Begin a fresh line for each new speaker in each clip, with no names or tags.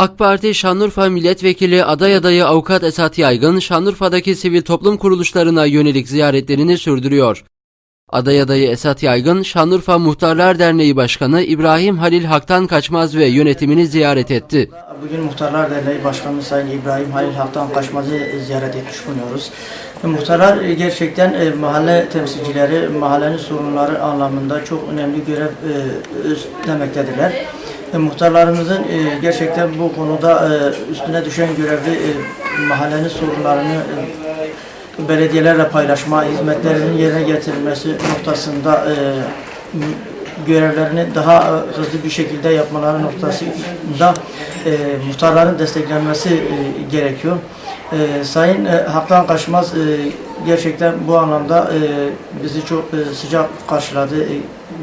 AK Parti Şanlıurfa Milletvekili aday adayı Avukat Esat Yaygın, Şanlıurfa'daki sivil toplum kuruluşlarına yönelik ziyaretlerini sürdürüyor. Aday adayı Esat Yaygın, Şanlıurfa Muhtarlar Derneği Başkanı İbrahim Halil Hak'tan Kaçmaz ve yönetimini ziyaret etti.
Bugün Muhtarlar Derneği Başkanı Sayın İbrahim Halil Hak'tan Kaçmaz'ı ziyaret etmiş bulunuyoruz. Muhtarlar e, gerçekten e, mahalle temsilcileri, mahallenin sorunları anlamında çok önemli görev e, üstlenmektedirler. E, Muhtarlarımızın e, gerçekten bu konuda e, üstüne düşen görevi e, mahallenin sorunlarını belediyelerle paylaşma, hizmetlerinin yerine getirilmesi noktasında görevlerini daha hızlı bir şekilde yapmaları noktasında muhtarların desteklenmesi gerekiyor. Sayın e, Haktan Kaçmaz gerçekten bu anlamda bizi çok sıcak karşıladı.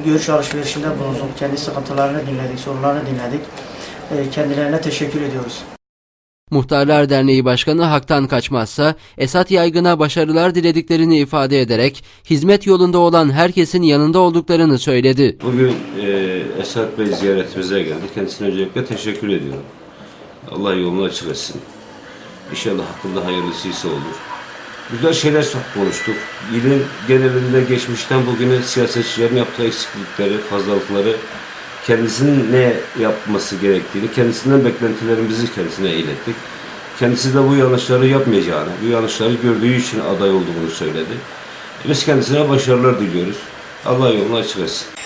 Görüş alışverişinde bulunduk. Kendi sıkıntılarını dinledik, sorularını dinledik. E, kendilerine teşekkür ediyoruz.
Muhtarlar Derneği Başkanı Hak'tan Kaçmazsa, Esat Yaygın'a başarılar dilediklerini ifade ederek, hizmet yolunda olan herkesin yanında olduklarını söyledi.
Bugün e, Esat Bey ziyaretimize geldi. Kendisine öncelikle teşekkür ediyorum. Allah yolunu açık etsin. İnşallah hakkında hayırlısıysa olur. Güzel şeyler konuştuk. Yılın genelinde geçmişten bugüne siyasetçilerin yaptığı eksiklikleri, fazlalıkları, kendisinin ne yapması gerektiğini, kendisinden beklentilerimizi kendisine ilettik. Kendisi de bu yanlışları yapmayacağını, bu yanlışları gördüğü için aday olduğunu söyledi. Biz kendisine başarılar diliyoruz. Allah yolunu açık etsin.